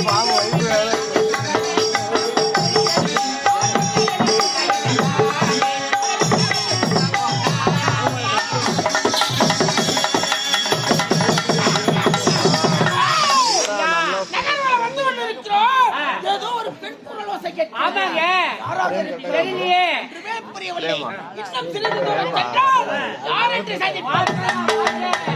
பாவம் வைப்பு வேலை தெரியவில்லை இன்னும் சிறிது தூரம் சென்றால் யார் என்று சந்திப்பார்கள்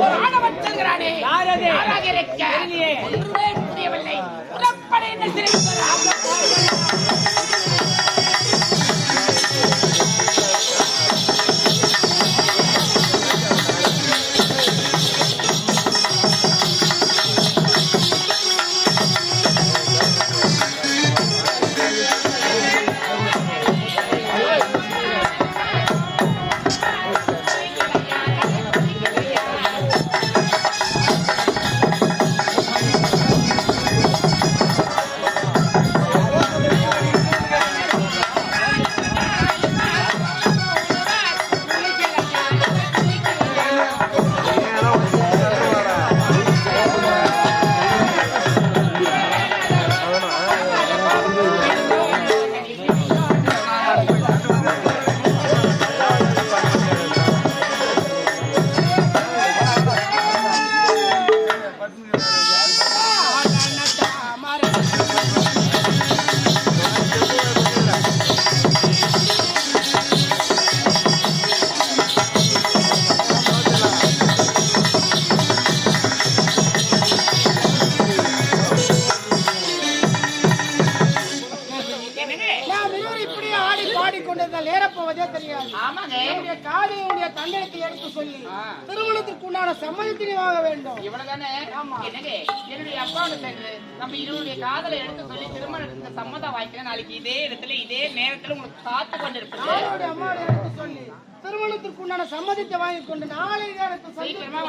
ஆணவன் செல்கிறானே. ஒன்றுமே புரியவில்லை. புறப்படு என்று தண்டனத்தை எடுத்து சொல்லி திருமணத்திற்கு உண்டான சம்மதத்தினை வாங்க வேண்டும். இவ்வளவுதானே என்னுடைய அப்பாவோட சேர்ந்து நம்ம இருவருடைய காதலை எடுத்து சொல்லி திருமணத்துக்கு சம்மதம் வாய்க்கிறேன் நாளைக்கு இதே இடத்துல இதே நேரத்துல உங்களுக்கு காத்து கொண்டிருப்பது அவருடைய அம்மாவை எடுத்து சொல்லி திருமணத்திற்கு உண்டான சம்மதத்தை வாங்கி கொண்டு நாளை நேரத்தை சீக்கிரமா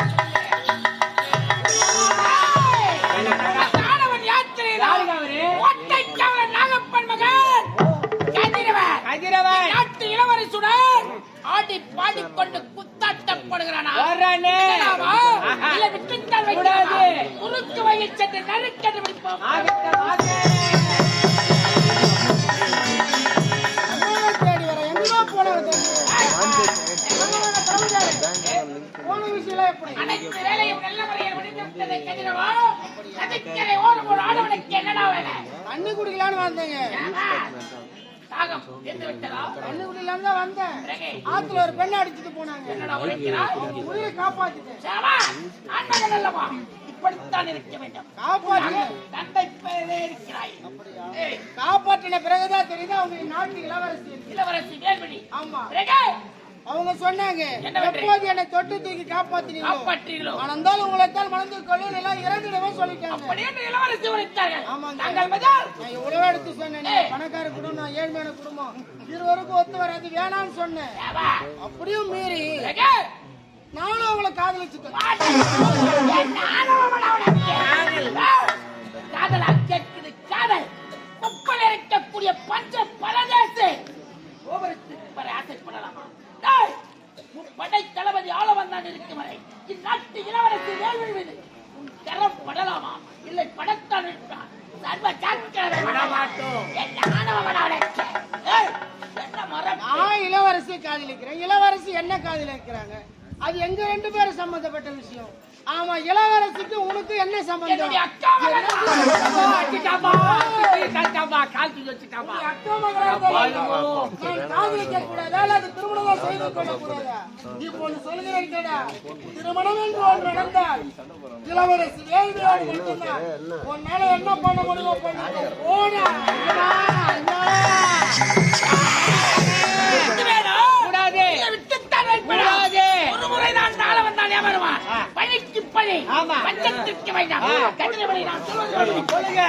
ஆடவன் சென்று நறுக்கென்று பிடிப்போம். தேடி வர எங்கேயோ போனவர் போன விஷயம் எப்படி அனைத்து வேலையும் நல்ல முறையில் முடிந்து விட்டதை கதிரவா நதிக்கரை ஓரம் ஒரு ஆடவனுக்கு என்னடா வேலை? தண்ணி குடிக்கலான்னு வந்தேங்க. தாகம் என்று விட்டதா? தண்ணி குடிக்கலான்னு தான் வந்தேன் ஆத்துல ஒரு பெண்ணை அடிச்சுட்டு போனாங்க என்னடா உழைக்கிறாய் உயிரை காப்பாத்திட்டேன் இப்படித்தான் இருக்க வேண்டும். காப்பாற்றி. தந்தை பெயரே இருக்கிறாய். ஏய், காப்பாற்றின பிறகுதான் தெரியுது அவங்க நாட்டு இளவரசி? என்று. இளவரசி வேல்மணி. ஆமா. அவங்க சொன்னாங்க? எப்போது என்னை தொட்டு தூக்கி காப்பாத்தினீங்களோ? காப்பாற்றீர்களோ? ஆனந்தால் உங்களைத்தான் மணந்து கொள்ளும் எல்லாம் இறந்துடவே சொல்லிட்டாங்க. இளவரசி உரைத்தார்கள். நான் எவ்வளவு எடுத்து சொன்னேன். பணக்கார குடும்பம் நான் ஏழ்மையான குடும்பம். இருவருக்கும் ஒத்து வராது வேணாம்னு சொன்னேன். அப்படியும் மீறி நானும் அவங்கள காதலிச்சுட்டேன் காதலா கேட்குது காதல் குப்பல் இருக்கக்கூடிய பஞ்ச பரதேசு கோபுரத்துக்கு ஆசைப்படலாமா தளபதி ஆள வந்தான் இருக்கும் வரை இந்நாட்டு இளவரசி வேல்வி மீது கரம் படலாமா இல்லை படத்தான் இருப்பான் சர்வ விடமாட்டோம். என்ன ஆணவமடா என்ன மரம் நான் இளவரசியை காதலிக்கிறேன் இளவரசி என்ன காதலிக்கிறாங்க அது எங்க ரெண்டு பேரும் சம்பந்தப்பட்ட விஷயம். ஆமா இளவரசிக்கு உனக்கு என்ன சம்பந்தம்? திருமணமா என்று ஒன்று நடந்தால் இளவரசி உன்னால என்ன பண்ண முடியுமோ? பண்ணிக்கோ. பழி பஞ்சத்திற்கு வைத்தான் கதிரவனை நான் சொல்லுங்க.